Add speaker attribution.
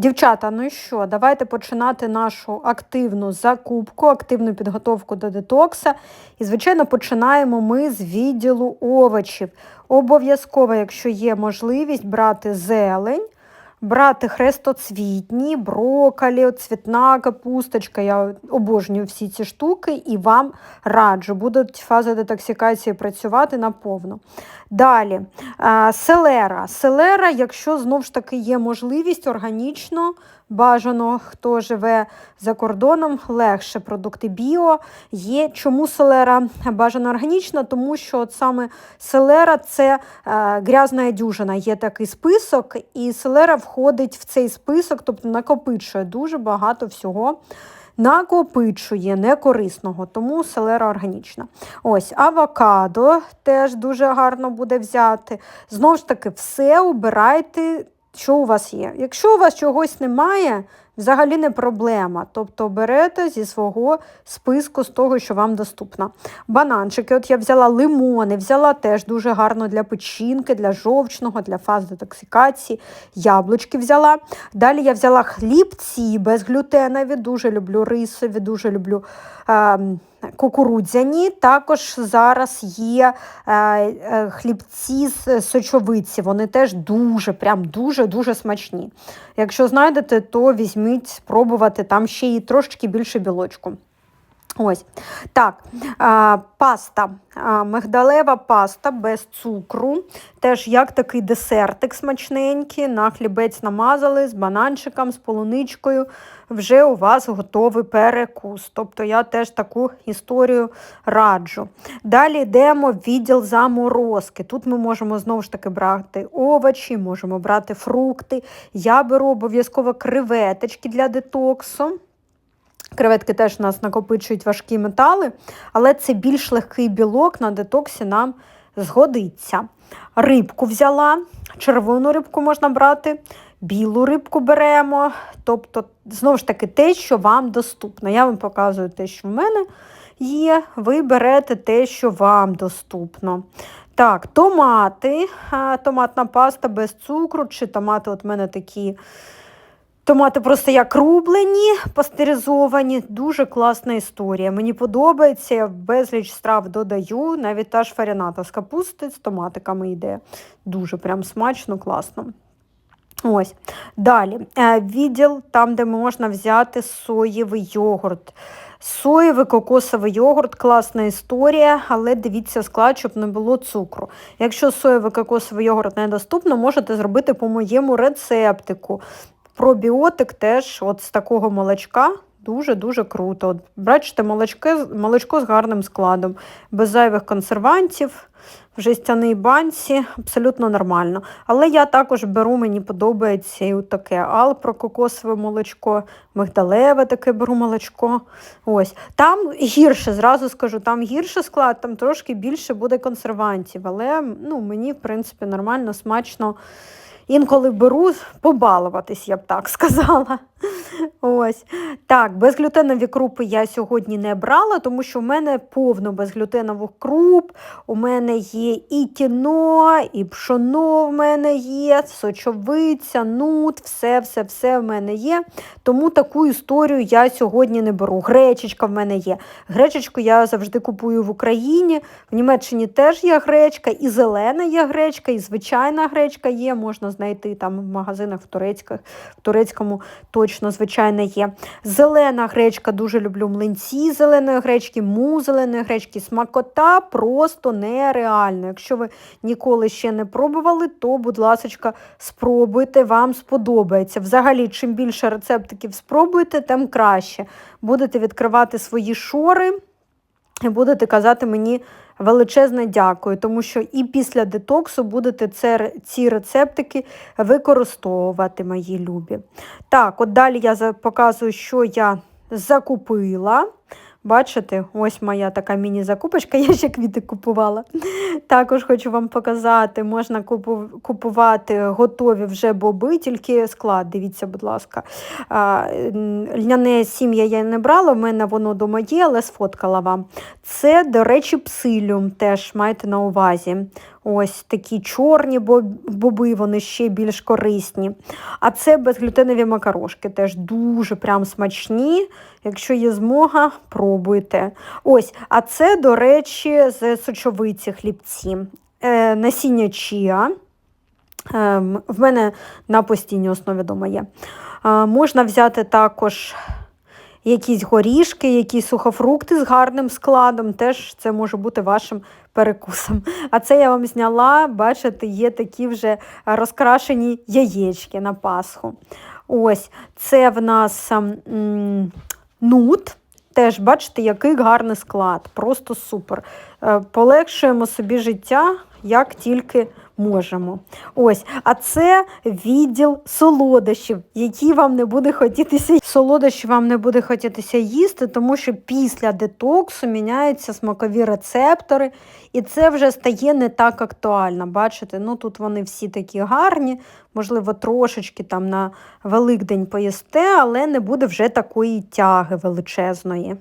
Speaker 1: Дівчата, ну що, давайте починати нашу активну закупку, активну підготовку до детокса. І, звичайно, починаємо ми з відділу овочів. Обов'язково, якщо є можливість, брати зелень, брати хрестоцвітні, брокколі, цвітна капусточка. Я обожнюю всі ці штуки і вам раджу. Будуть фази детоксикації працювати наповну. Далі, селера. Селера, якщо знову ж таки є можливість органічно, бажано, хто живе за кордоном, легше продукти біо. Є. Чому селера бажано органічна? Тому що от саме селера це е, грязна дюжина. Є такий список, і селера входить в цей список, тобто накопичує дуже багато всього. Накопичує некорисного, тому селера органічна. Ось авокадо теж дуже гарно буде взяти. Знову ж таки, все обирайте, що у вас є. Якщо у вас чогось немає, взагалі не проблема. Тобто берете зі свого списку з того, що вам доступно. Бананчики, от я взяла лимони, взяла теж дуже гарно для печінки, для жовчного, для фаз детоксикації. Яблучки взяла. Далі я взяла хлібці безглютенові, дуже люблю рисові, дуже люблю. Е, Кукурудзяні також зараз є е, е, хлібці з сочовиці. Вони теж дуже, прям дуже-дуже смачні. Якщо знайдете, то візьміть спробувати там ще і трошечки більше білочку. Ось. Так, а, паста. А, мигдалева паста без цукру. Теж як такий десертик смачненький. На хлібець намазали з бананчиком, з полуничкою. Вже у вас готовий перекус. Тобто я теж таку історію раджу. Далі йдемо в відділ заморозки. Тут ми можемо знову ж таки брати овочі, можемо брати фрукти. Я беру обов'язково креветочки для детоксу. Креветки теж у нас накопичують важкі метали, але це більш легкий білок на детоксі нам згодиться. Рибку взяла, червону рибку можна брати, білу рибку беремо. Тобто, знову ж таки, те, що вам доступно. Я вам показую те, що в мене є. Ви берете те, що вам доступно. Так, томати, томатна паста без цукру, чи томати от в мене такі. Томати просто як рублені, пастеризовані, дуже класна історія. Мені подобається, я безліч страв додаю, навіть та ж фаріната з капусти з томатиками йде. Дуже прям смачно, класно. Ось. Далі е, відділ там, де можна взяти соєвий йогурт. Соєвий кокосовий йогурт класна історія, але дивіться склад, щоб не було цукру. Якщо соєвий кокосовий йогурт недоступно, можете зробити по моєму рецептику. Пробіотик теж от з такого молочка дуже-дуже круто. От, Бачите, молочко, молочко з гарним складом, без зайвих консервантів, в жестяній банці, абсолютно нормально. Але я також беру, мені подобається і таке алпрококосове молочко, мигдалеве таке беру молочко. Ось. Там гірше, зразу скажу, там гірше склад, там трошки більше буде консервантів. Але ну, мені, в принципі, нормально, смачно. Інколи беру побалуватись, я б так сказала. Ось. Так, безглютенові крупи я сьогодні не брала, тому що в мене повно безглютенових круп. У мене є і кіно, і пшоно в мене є, сочовиця, нут, все-все-все в мене є. Тому таку історію я сьогодні не беру. Гречечка в мене є. Гречечку я завжди купую в Україні. В Німеччині теж є гречка, і зелена є гречка, і звичайна гречка є. Можна знайти там в магазинах в турецьких, в турецькому точно звичайно є. Зелена гречка, дуже люблю млинці зеленої гречки, му зеленої гречки. Смакота просто нереальна. Якщо ви ніколи ще не пробували, то, будь ласка, спробуйте, вам сподобається. Взагалі, чим більше рецептиків спробуєте, тим краще. Будете відкривати свої шори будете казати мені. Величезне дякую, тому що і після детоксу будете це, ці рецептики використовувати, мої любі. Так, от далі я показую, що я закупила. Бачите, ось моя така міні-закупочка, я ще квіти купувала. Також хочу вам показати, можна купувати готові вже боби, тільки склад, дивіться, будь ласка. Льняне сім'я я не брала, в мене воно дома є, але сфоткала вам. Це, до речі, псилюм теж майте на увазі. Ось такі чорні боби, вони ще більш корисні. А це безглютенові макарошки, теж дуже прям смачні. Якщо є змога, пробуйте. Ось, а це, до речі, з сочовиці хлібці. Е, насіння чіа. Ем, в мене на постійній основі вдома є. Е, можна взяти також якісь горішки, якісь сухофрукти з гарним складом. Теж це може бути вашим перекусом. А це я вам зняла, бачите, є такі вже розкрашені яєчки на Пасху. Ось, це в нас м, нут. Теж бачите, який гарний склад, просто супер. Е, Полегшуємо собі життя, як тільки можемо. Ось, а це відділ солодощів, які вам не буде хотітися. Солодощі вам не буде хотітися їсти, тому що після детоксу міняються смакові рецептори, і це вже стає не так актуально. Бачите, ну тут вони всі такі гарні, можливо, трошечки там на Великдень поїсте, але не буде вже такої тяги величезної.